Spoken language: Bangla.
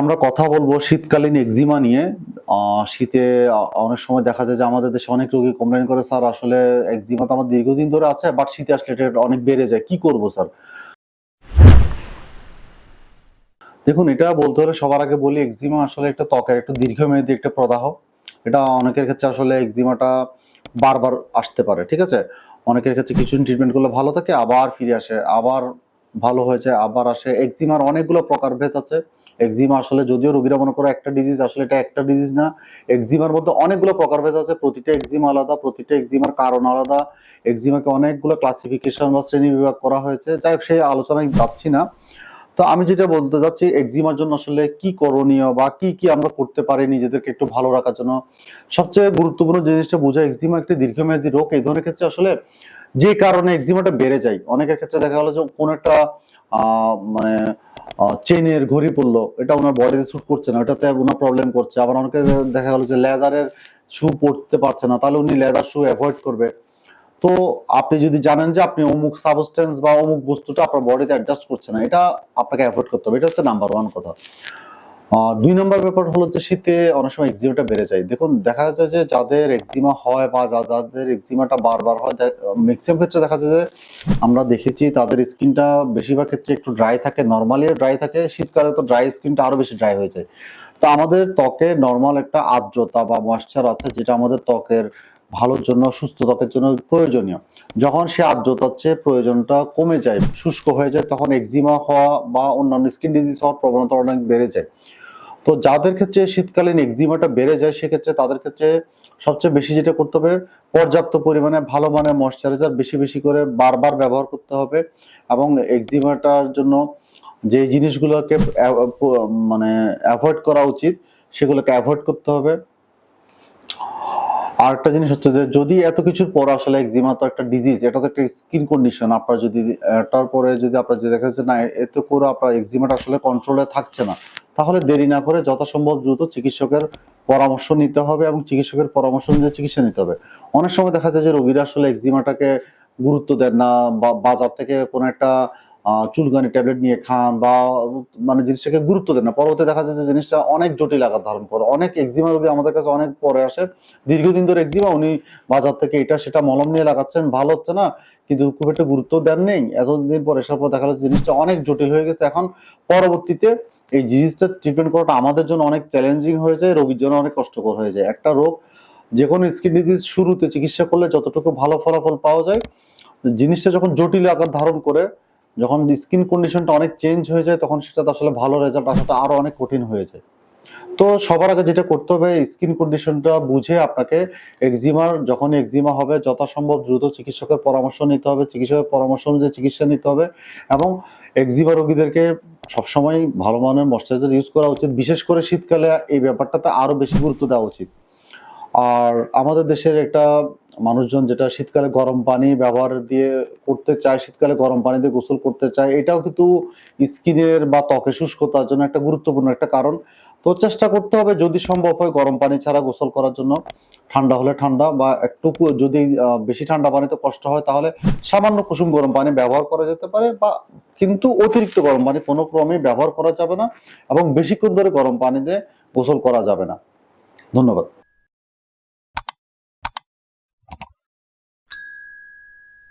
আমরা কথা বলব শীতকালীন এক্সিমা নিয়ে। শীতে অনেক সময় দেখা যায় যে আমাদের দেশে অনেক রোগী কমপ্লেন করে, স্যার, আসলে এক্সিমা তো আমার দীর্ঘদিন ধরে আছে বাট শীতে আসলে এটা অনেক বেড়ে যায়। কি করব, স্যার? দেখুন, এটা বলতে হলে সবার আগে বলি এক্সিমা আসলে একটা ত্বকের একটা দীর্ঘমেয়াদী একটা প্রদাহ। এটা অনেকের ক্ষেত্রে আসলে এক্সিমাটা বারবার আসতে পারে, ঠিক আছে? অনেকের ক্ষেত্রে কিছু ট্রিটমেন্ট করলে ভালো থাকে, আবার ফিরে আসে, আবার ভালো হয়ে যায়, আবার আসে। এক্সিমার অনেকগুলো প্রকারভেদ আছে। এক্সিমা আসলে যদিও রোগীরা মনে করো একটা ডিজিজ আসলে এটা একটা ডিজিজ না। এক্সিমার মধ্যে অনেকগুলো প্রকারভেদ আছে প্রতিটা এক্সিমা আলাদা, প্রতিটা এক্সিমার কারণ আলাদা। এক্সিমাকে অনেকগুলো ক্লাসিফিকেশন বা শ্রেণি বিভাগ করা হয়েছে। যাই হোক, সেই আলোচনায় যাচ্ছি না। তো আমি যেটা বলতে যাচ্ছি এক্সিমার জন্য আসলে কি করণীয় বা কি কি আমরা করতে পারি নিজেদেরকে একটু ভালো রাখার জন্য? সবচেয়ে গুরুত্বপূর্ণ জিনিসটা বোঝা এক্সিমা একটি দীর্ঘমেয়াদী রোগ। এই ধরনের ক্ষেত্রে আসলে যে কারণে এক্সিমাটা বেড়ে যায়, অনেকের ক্ষেত্রে দেখা গেলো যে কোন একটা মানে চেনের ঘড়ি পড়ল, এটা ওনার বডিতে স্যুট করছে না ওটাতে ওনার প্রবলেম করছে। আবার অনেকে দেখা গেলো যে লেদারের শু পরতে পারছে না, তাহলে উনি লেদার শু অ্যাভয়েড করবে। তো আপনি যদি জানেন যে আপনি অমুক সাবস্টেন্স বা অমুক বস্তুটা আপনার বডিতে অ্যাডজাস্ট করছে না, এটা আপনাকে অ্যাভয়েড করতে হবে। এটা হচ্ছে নাম্বার ওয়ান কথা। দুই নম্বর ব্যাপার হলো যে শীতে অনেক সময় এক্সিমাটা বেড়ে যায়। দেখুন, দেখা যায় যে যাদের এক্সিমা হয় বা যাদের এক্সিমাটা বারবার হয় ম্যাক্সিমাম ক্ষেত্রে দেখা যায় যে আমরা দেখেছি তাদের স্কিনটা বেশিরভাগ ক্ষেত্রে একটু ড্রাই থাকে নর্মালি ড্রাই থাকে। শীতকালে তো ড্রাই স্কিনটা আরও বেশি ড্রাই হয়ে যায়। তো আমাদের ত্বকে নর্মাল একটা আর্দ্রতা বা ময়েশ্চার আছে, যেটা আমাদের ত্বকের ভালোর জন্য সুস্থ ত্বকের জন্য প্রয়োজনীয়। যখন সে আর্দ্রতার চেয়ে প্রয়োজনটা কমে যায়, শুষ্ক হয়ে যায়, তখন এক্সিমা হওয়া বা অন্যান্য স্কিন ডিজিজ হওয়ার প্রবণতা অনেক বেড়ে যায়। তো যাদের ক্ষেত্রে শীতকালীন এক্সিমাটা বেড়ে যায়, সেক্ষেত্রে তাদের ক্ষেত্রে সবচেয়ে বেশি যেটা করতে হবে, পর্যাপ্ত পরিমাণে ভালো মানের ময়শ্চারাইজার বেশি বেশি করে বারবার ব্যবহার করতে হবে এবং এক্সিমাটার জন্য যে জিনিসগুলোকে মানে অ্যাভয়েড করা উচিত, সেগুলোকে অ্যাভয়েড করতে হবে। আর একটা জিনিস হচ্ছে যে, যদি এত কিছুর পর আসলে এক্সিমা তো একটা ডিজিজ এটা তো একটা স্কিন কন্ডিশন আপনার যদি, এটার পরে যদি আপনার যদি দেখা যাচ্ছে না এতে করে আপনার এক্সিমাটা আসলে কন্ট্রোলে থাকছে না তাহলে দেরি না করে যথাসম্ভব দ্রুত চিকিৎসকের পরামর্শ নিতে হবে এবং চিকিৎসকের পরামর্শ অনুযায়ী চিকিৎসা নিতে হবে। অনেক সময় দেখা যায় যে রোগীরা আসলে এক্সিমাটাকে গুরুত্ব দেন না বা বাজার থেকে কোনো একটা চুলকানি ট্যাবলেট নিয়ে খান বা মানে জিনিসটাকে গুরুত্ব দেন না। পরবর্তী দেখা যায় যে জিনিসটা অনেক জটিল আকার ধারণ করে। অনেক এক্সিমা রোগী আমাদের কাছে অনেক পরে আসে। দীর্ঘদিন ধরে এক্সিমা উনি বাজার থেকে এটা সেটা মলম নিয়ে লাগাচ্ছেন, ভালো হচ্ছে না, কিন্তু খুব একটা গুরুত্ব দেন নেই। এতদিন পর এসার পর দেখা যাচ্ছে জিনিসটা অনেক জটিল হয়ে গেছে। এখন পরবর্তীতে এই জিনিসটা ট্রিটমেন্ট করাটা আমাদের জন্য অনেক চ্যালেঞ্জিং হয়ে যায়, রোগীর জন্য অনেক কষ্টকর হয়ে যায়। একটা রোগ, যে কোনো স্কিন ডিজিজ শুরুতে চিকিৎসা করলে যতটুকু ভালো ফলাফল পাওয়া যায়, জিনিসটা যখন জটিল আকার ধারণ করে, যখন স্কিন কন্ডিশনটা অনেক চেঞ্জ হয়ে যায়, তখন সেটা আসলে ভালো রেজাল্ট আসাটা আরও অনেক কঠিন হয়ে যায়। তো সবার আগে যেটা করতে হবে স্কিন কন্ডিশনটা বুঝে আপনাকে এক্সিমার যখন এক্সিমা হবে, যথাসম্ভব দ্রুত চিকিৎসকের পরামর্শ নিতে হবে। চিকিৎসকের পরামর্শ অনুযায়ী চিকিৎসা নিতে হবে এবং এক্সিমা রোগীদেরকে সবসময় ভালো মানের ময়শ্চারাইজার ইউজ করা উচিত। বিশেষ করে শীতকালে এই ব্যাপারটাতে আরও বেশি গুরুত্ব দেওয়া উচিত। আর আমাদের দেশের একটা মানুষজন যেটা শীতকালে গরম পানি ব্যবহার দিয়ে করতে চায়, শীতকালে গরম পানি দিয়ে গোসল করতে চায়, এটাও কিন্তু স্কিনের বা ত্বকের শুষ্কতার জন্য একটা গুরুত্বপূর্ণ একটা কারণ। তো চেষ্টা করতে হবে যদি সম্ভব হয় গরম পানি ছাড়া গোসল করার জন্য। ঠান্ডা হলে ঠান্ডা বা একটু যদি বেশি ঠান্ডা পানিতে কষ্ট হয় তাহলে সামান্য কুসুম গরম পানি ব্যবহার করা যেতে পারে বা কিন্তু অতিরিক্ত গরম পানি কোনো ক্রমেই ব্যবহার করা যাবে না এবং বেশিক্ষণ ধরে গরম পানিতে গোসল করা যাবে না। ধন্যবাদ।